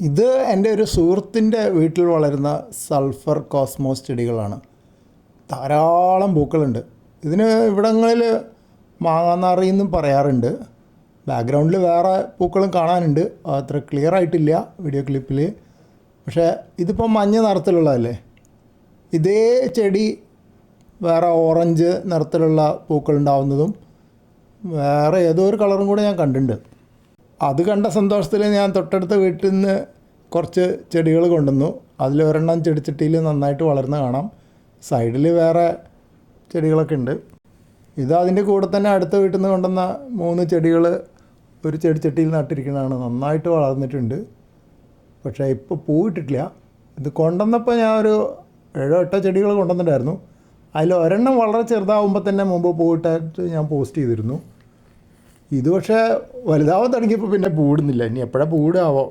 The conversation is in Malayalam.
ഇത് എന്റെ ഒരു സുഹൃത്തിന്റെ വീട്ടിൽ വളരുന്ന സൾഫർ കോസ്മോസ് ചെടികളാണ്. ധാരാളം പൂക്കളുണ്ട്. ഇതിന് ഇവിടങ്ങളിൽ മാങ്ങാനാറി എന്നും പറയാറുണ്ട്. ബാക്ക്ഗ്രൗണ്ടിൽ വേറെ പൂക്കളും കാണാനുണ്ട്. അത്ര ക്ലിയർ ആയിട്ടില്ല വീഡിയോ ക്ലിപ്പിൽ പക്ഷേ ഇതിപ്പോൾ മഞ്ഞ നിറത്തിലുള്ളതല്ലേ? ഇതേ ചെടി വേറെ ഓറഞ്ച് നിറത്തിലുള്ള പൂക്കളുണ്ടാവുന്നതും വേറെ ഏതോ ഒരു കളറും കൂടെ ഞാൻ കണ്ടിട്ടുണ്ട്. അത് കണ്ട സന്തോഷത്തിൽ ഞാൻ തൊട്ടടുത്ത വീട്ടിൽ നിന്ന് കുറച്ച് ചെടികൾ കൊണ്ടുവന്നു. അതിലൊരെണ്ണം ചെടിച്ചട്ടിയിൽ നന്നായിട്ട് വളർന്ന് കാണാം. സൈഡിൽ വേറെ ചെടികളൊക്കെ ഉണ്ട്. ഇത് അതിന്റെ കൂടെ തന്നെ അടുത്ത വീട്ടിൽ നിന്ന് കൊണ്ടുവന്ന മൂന്ന് ചെടികൾ ഒരു ചെടിച്ചട്ടിയിൽ നട്ടിരിക്കുന്നതാണ്. നന്നായിട്ട് വളർന്നിട്ടുണ്ട്. പക്ഷേ ഇപ്പോൾ പൂവിട്ടിട്ടില്ല ഇത് കൊണ്ടുവന്നപ്പോൾ ഞാൻ ഒരു ഏഴോ എട്ടോ ചെടികൾ കൊണ്ടുവന്നിട്ടുണ്ടായിരുന്നു. അതിൽ ഒരെണ്ണം വളരെ ചെറുതാവുമ്പോൾ തന്നെ മുമ്പ് പൂവിട്ടായിട്ട് ഞാൻ പോസ്റ്റ് ചെയ്തിരുന്നു. ഇത് പക്ഷേ വലുതാവാൻ തുടങ്ങിയപ്പോൾ പിന്നെ പൂടുന്നില്ല ഇനി എപ്പോഴാണ് പൂടാവോ